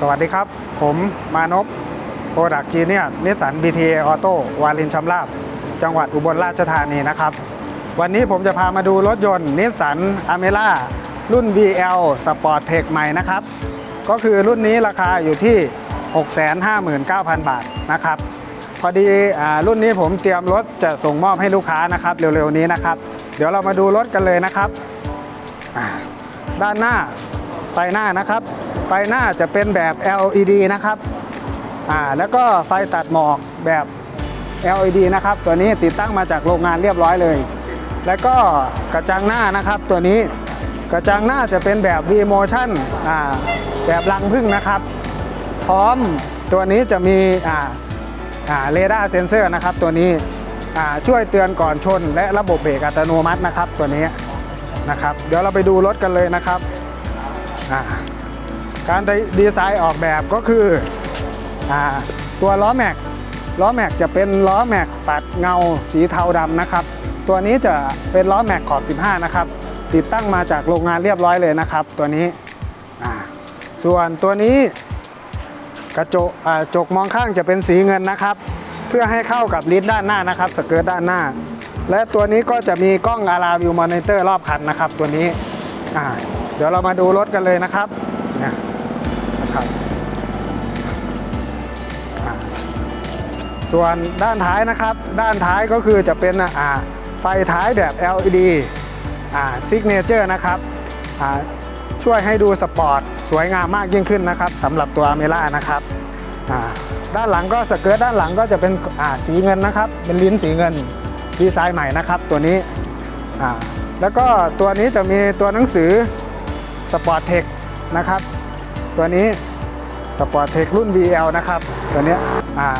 สวัสดีครับ ผมมานพโปรดักจีเนียนิสสัน BTA ออโต้วาลินชำราบ จังหวัดอุบลราชธานีนะครับ วันนี้ผมจะพามาดูรถยนต์นิสสันอเมร่ารุ่น VL Sport Tech ใหม่นะครับ ก็คือรุ่นนี้ราคาอยู่ที่ 659,000 บาทนะครับ พอดีรุ่นนี้ผมเตรียมรถจะส่งมอบให้ลูกค้านะครับเร็วๆนี้นะครับ เดี๋ยวเรามาดูรถกันเลยนะครับ ด้านหน้า ไฟหน้านะครับ ไฟหน้าจะเป็นแบบ LED นะครับอ่าแล้วก็ไฟตัดหมอกแบบ LED นะครับ ตัวนี้ติดตั้งมาจากโรงงานเรียบร้อยเลย แล้วก็กระจังหน้านะครับ ตัวนี้กระจังหน้าจะเป็นแบบ V Motion อ่าแบบรังพึ่งนะครับ พร้อมตัวนี้จะมีอ่าอ่าเรดาร์เซนเซอร์นะครับ ตัวนี้อ่าช่วยเตือนก่อนชน และระบบเบรกอัตโนมัตินะครับ ตัวนี้นะครับ เดี๋ยวเราไปดูรถกันเลยนะครับ การดีไซน์ออกแบบก็คืออตัวล้อแม็กล้อแม็กจะเป็นล้อแม็กปัดเงาสีเทาดำนะครับ ตัวนี้จะเป็นล้อแม็กขอบ 15 นะครับ ติดตั้งมาจากโรงงานเรียบร้อยเลยนะครับ ตัวนี้ส่วนตัวนี้กระจกจกมองข้างจะเป็นสีเงินนะครับ เพื่อให้เข้ากับลิดด้านหน้านะครับ สเกิร์ตด้านหน้า และตัวนี้ก็จะมีกล้องอาราวิวมอนิเตอร์รอบคันนะครับ ตัวนี้ เดี๋ยวเรามาดูรถกันเลยนะครับเนี่ยนะครับส่วนด้านท้ายนะครับ ด้านท้ายก็คือจะเป็นอ่าไฟท้ายแบบ LED อ่าซิกเนเจอร์นะครับอ่าช่วยให้ดูสปอร์ตสวยงามมากยิ่งขึ้นนะครับสำหรับตัวอเมร่านะครับอ่าด้านหลังก็สเกิร์ตด้านหลังก็จะเป็นอ่าสีเงินนะครับ เป็นลิ้นสีเงินดีไซน์ใหม่นะครับ ตัวนี้อ่าแล้วก็ตัวนี้จะมีตัวหนังสือ สปอร์ตเทคนะครับ ตัวนี้สปอร์ตเทครุ่น VL นะครับ ตัวนี้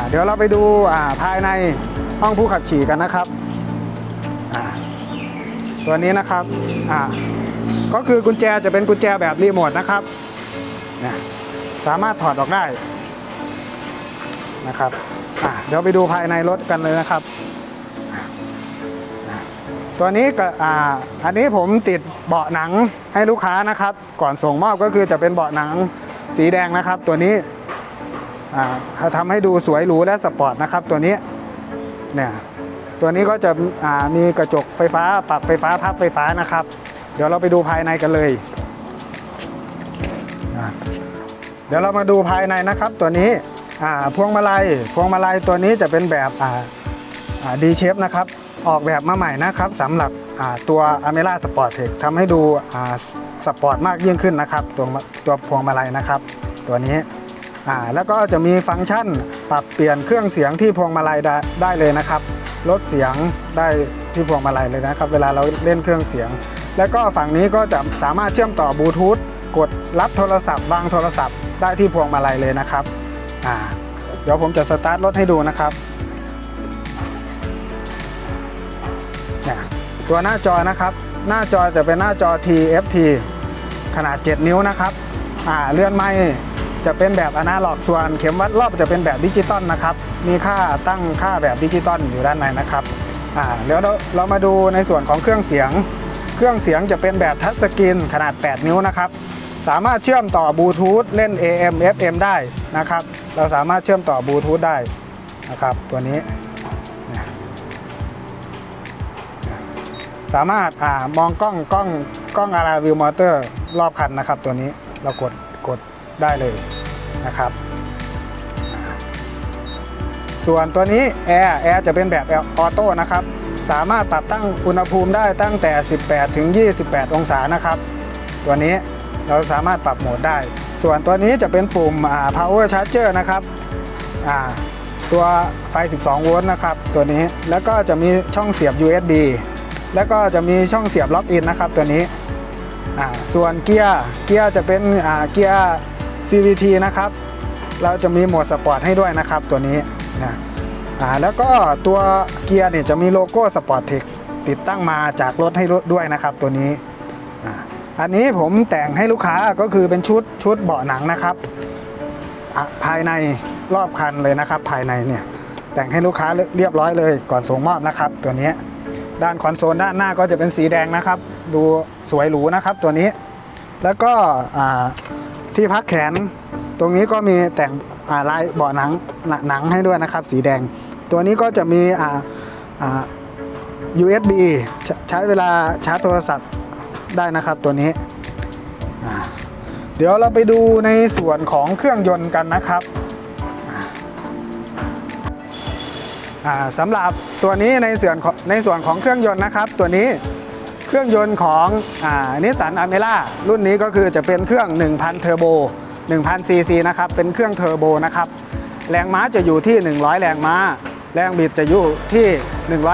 เดี๋ยวเราไปดูภายในห้องผู้ขับขี่กันนะครับ ตัวนี้นะครับก็คือกุญแจจะเป็นกุญแจแบบรีโมทนะครับ สามารถถอดออกได้นะครับเดี๋ยวไปดูภายในรถกันเลยนะครับ ตัวนี้ก็อ่าอันนี้ผมติดเบาะหนังให้ลูกค้านะครับ ก่อนส่งมอบก็คือจะเป็นเบาะหนังสีแดงนะครับ ตัวนี้อ่าทำให้ดูสวยหรูและสปอร์ตนะครับ ตัวนี้เนี่ยตัวนี้ก็จะอ่ามีกระจกไฟฟ้าปรับไฟฟ้าพับไฟฟ้านะครับ เดี๋ยวเราไปดูภายในกันเลยเดี๋ยวเรามาดูภายในนะครับตัวนี้พวงมาลัยพวงมาลัยตัวนี้จะเป็นแบบดีเชฟนะครับ ออกแบบมาใหม่นะครับสำหรับตัว a m e r a Sport Tech ทำให้ดูสปอร์ตมากยิ่งขึ้นนะครับ ตัวตัวพวงมาลัยนะครับ ตัวนี้แล้วก็จะมีฟังก์ชันปรับเปลี่ยนเครื่องเสียงที่พวงมาลัยได้ได้เลยนะครับ ลดเสียงได้ที่พวงมาลัยเลยนะครับ เวลาเราเล่นเครื่องเสียง แล้วก็ฝั่งนี้ก็จะสามารถเชื่อมต่อบลูทูธกดรับโทรศัพท์วางโทรศัพท์ได้ที่พวงมาลัยเลยนะครับเดี๋ยวผมจะสตาร์ทรถให้ดูนะครับ ตัวหน้าจอนะครับ หน้าจอจะเป็นหน้าจอ TFT ขนาด 7 นิ้วนะครับอ่าเลื่อนไม้จะเป็นแบบอนาล็อกส่วนเข็มวัดรอบจะเป็นแบบดิจิตอลนะครับ มีค่าตั้งค่าแบบดิจิตอลอยู่ด้านในนะครับอ่าเดี๋ยวเราเรามาดูในส่วนของเครื่องเสียง เครื่องเสียงจะเป็นแบบทัชสกรีนขนาด 8 นิ้วนะครับ สามารถเชื่อมต่อบลูทูธเล่น AM FM ได้นะครับ เราสามารถเชื่อมต่อบลูทูธได้นะครับ ตัวนี้ สามารถอ่ามองกล้องกล้องกล้องอาราวิวมอเตอร์รอบคันนะครับ ตัวนี้เรากดกดได้เลยนะครับ ส่วนตัวนี้แอร์แอร์จะเป็นแบบออโต้นะครับ สามารถปรับตั้งอุณหภูมิได้ตั้งแต่ 18 ถึง 28 องศานะครับ ตัวนี้เราสามารถปรับโหมดได้ ส่วนตัวนี้จะเป็นปุ่ม power charger นะครับตัวไฟ 12 โวลต์นะครับ ตัวนี้แล้วก็จะมีช่องเสียบ USB แล้วก็จะมีช่องเสียบล็อกอินนะครับตัวนี้ส่วนเกียร์เกียร์จะเป็นเกียร์ CVT นะครับ เราจะมีโหมดสปอร์ตให้ด้วยนะครับตัวนี้นะแล้วก็ตัวเกียร์เนี่ยจะมีโลโก้สปอร์ตเทคติดตั้งมาจากรถให้รถด้วยนะครับตัวนี้ อันนี้ผมแต่งให้ลูกค้าก็คือเป็นชุดชุดเบาะหนังนะครับ ภายในรอบคันเลยนะครับ ภายในเนี่ยแต่งให้ลูกค้าเรียบร้อยเลยก่อนส่งมอบนะครับตัวนี้ ด้านคอนโซลด้านหน้าก็จะเป็นสีแดงนะครับ ดูสวยหรูนะครับตัวนี้ แล้วก็ที่พักแขนตรงนี้ก็มีแต่งาลายเบาะหนังหนังให้ด้วยนะครับ สีแดง ตัวนี้ก็จะมีอ่าอ่า USB ใช้เวลาชาร์จโทรศัพท์ได้นะครับตัวนี้ เดี๋ยวเราไปดูในส่วนของเครื่องยนต์กันนะครับ สำหรับตัวนี้ในส่วนในส่วนของเครื่องยนต์นะครับ ตัวนี้เครื่องยนต์ของนิสสันอเมร่ารุ่นนี้ก็คือจะเป็นเครื่อง 1,000 เทอร์โบ 1,000 ซีซีนะครับ เป็นเครื่องเทอร์โบนะครับ แรงม้าจะอยู่ที่ 100 แรงม้า แรงบิดจะอยู่ที่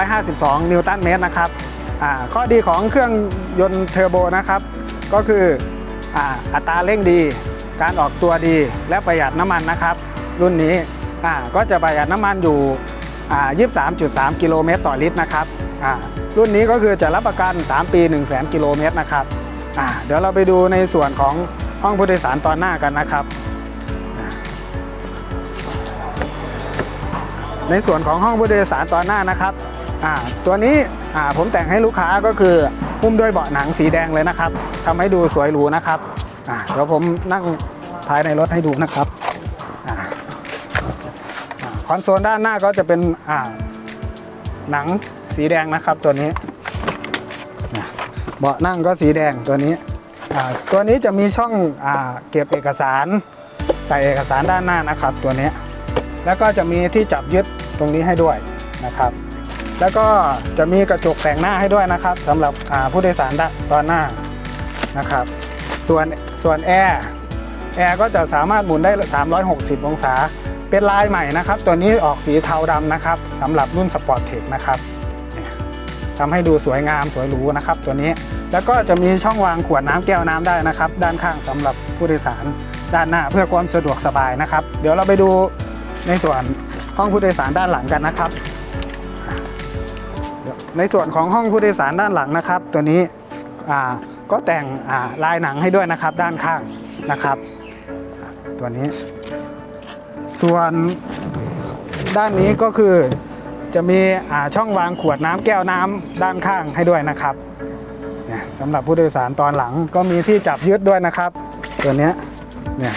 152 นิวตันเมตรนะครับข้อดีของเครื่องยนต์เทอร์โบนะครับ ก็คือออัตราเร่งดี การออกตัวดีและประหยัดน้ำมันนะครับ รุ่นนี้ก็จะประหยัดน้ำมันอยู่ 23.3 กิโลเมตรต่อลิตรนะครับอ่ารุ่นนี้ก็คือจะรับประกัน 3 ปี 1 0 0 0 0 0กิโลเมตรนะครับอ่าเดี๋ยวเราไปดูในส่วนของห้องผู้โดยสารตอนหน้ากันนะครับ ในส่วนของห้องผู้โดยสารตอนหน้านะครับอ่าตัวนี้อ่าผมแต่งให้ลูกค้าก็คือหุ้มด้วยเบาะหนังสีแดงเลยนะครับทำให้ดูสวยหรูนะครับอ่าเดี๋ยวผมนั่งภายในรถให้ดูนะครับ อ่าคอนโซลด้านหน้าก็จะเป็นอ่าหนังสีแดงนะครับตัวนี้เบาะนั่งก็สีแดงตัวนี้ ตัวนี้จะมีช่องอาเก็บเอกสาร ใส่เอกสารด้านหน้านะครับตัวนี้ แล้วก็จะมีที่จับยึดตรงนี้ให้ด้วยนะครับ แล้วก็จะมีกระจกแต่งหน้าให้ด้วยนะครับสำหรับผู้โดยสารด้านตอนหน้านะครับ ส่วนส่วนแอร์แอร์ก็จะสามารถหมุนได้ 360 องศา เป็นลายใหม่นะครับ ตัวนี้ออกสีเทาดำนะครับสำหรับรุ่นสปอร์ตเทคนะครับทำให้ดูสวยงามสวยหรูนะครับ ตัวนี้แล้วก็จะมีช่องวางขวดน้ำแก้วน้ำได้นะครับ ด้านข้างสำหรับผู้โดยสารด้านหน้าเพื่อความสะดวกสบายนะครับ เดี๋ยวเราไปดูในส่วนห้องผู้โดยสารด้านหลังกันนะครับ ในส่วนของห้องผู้โดยสารด้านหลังนะครับ ตัวนี้ก็แต่งลายหนังให้ด้วยนะครับ ด้านข้างนะครับ ตัวนี้ ส่วนด้านนี้ก็คือจะมีช่องวางขวดน้ำแก้วน้ำด้านข้างให้ด้วยนะครับสำหรับผู้โดยสารตอนหลังก็มีที่จับยึดด้วยนะครับ ตัวนี้เนี่ย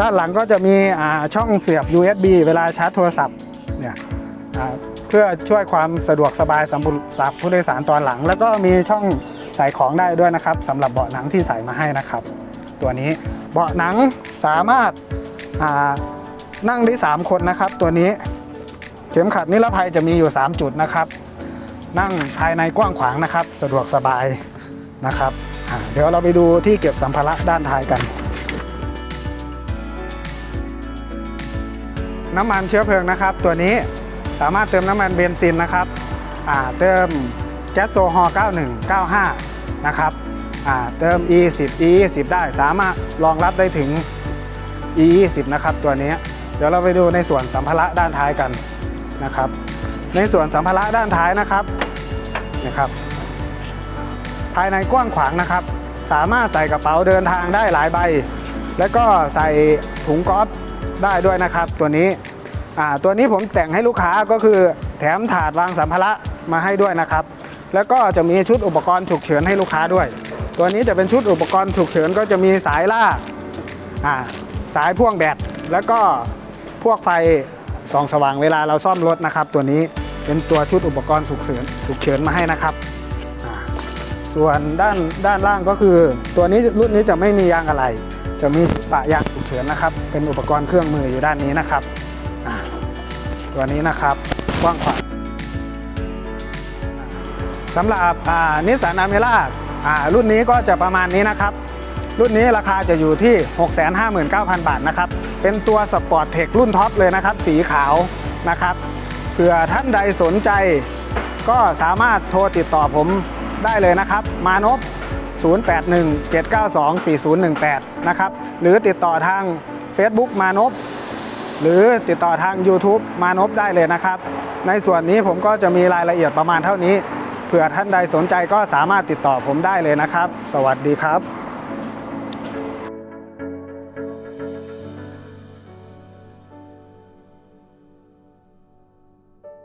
ด้านหลังก็จะมีช่องเสียบ USB เวลาชาร์จโทรศัพท์เนี่ยเพื่อช่วยความสะดวกสบายสำหรับผู้โดยสารตอนหลัง แล้วก็มีช่องใส่ของได้ด้วยนะครับสำหรับเบาะหนังที่ใส่มาให้นะครับ ตัวนี้เบาะหนังสามารถ นั่งได้ 3 คนนะครับ ตัวนี้เข็มขัดนิรภัยจะมีอยู่ 3 จุดนะครับ นั่งภายในกว้างขวางนะครับ สะดวกสบายนะครับ เดี๋ยวเราไปดูที่เก็บสัมภาระด้านท้ายกัน น้ำมันเชื้อเพลิงนะครับ ตัวนี้สามารถเติมน้ำมันเบนซินนะครับเติมแก๊สโซฮอล์9195 นะครับเติม E10 E20 ได้สามารถรองรับได้ถึง E20 นะครับตัวนี้ เดี๋ยวเราไปดูในส่วนสัมภาระด้านท้ายกันนะครับ ในส่วนสัมภาระด้านท้ายนะครับนะครับ ภายในกว้างขวางนะครับ สามารถใส่กระเป๋าเดินทางได้หลายใบ แล้วก็ใส่ถุงก๊อฟได้ด้วยนะครับ ตัวนี้ตัวนี้ผมแต่งให้ลูกค้าก็คือแถมถาดวางสัมภาระมาให้ด้วยนะครับ แล้วก็จะมีชุดอุปกรณ์ฉุกเฉินให้ลูกค้าด้วย ตัวนี้จะเป็นชุดอุปกรณ์ฉุกเฉินก็จะมีสายลากอ่าสายพ่วงแบตแล้วก็ พวกไฟส่องสว่างเวลาเราซ่อมรถนะครับ ตัวนี้เป็นตัวชุดอุปกรณ์ฉุกเฉินฉุกเฉินมาให้นะครับ ส่วนด้านด้านล่างก็คือ ตัวนี้รุ่นนี้จะไม่มียางอะไร จะมีปะยางฉุกเฉินนะครับ เป็นอุปกรณ์เครื่องมืออยู่ด้านนี้นะครับตัวนี้นะครับกว้างขวางสำหรับนิสสันอเมร่ารุ่นนี้ก็จะประมาณนี้นะครับ รุ่นนี้ราคาจะอยู่ที่ 659,000 บาทนะครับ เป็นตัวสปอร์ตเทครุ่นท็อปเลยนะครับ สีขาวนะครับ เผื่อท่านใดสนใจ ก็สามารถโทรติดต่อผมได้เลยนะครับ มานพ0817924018 นะครับ หรือติดต่อทาง Facebook มานพหรือติดต่อทาง YouTube มานพได้เลยนะครับ ในส่วนนี้ผมก็จะมีรายละเอียดประมาณเท่านี้ เผื่อท่านใดสนใจก็สามารถติดต่อผมได้เลยนะครับ สวัสดีครับ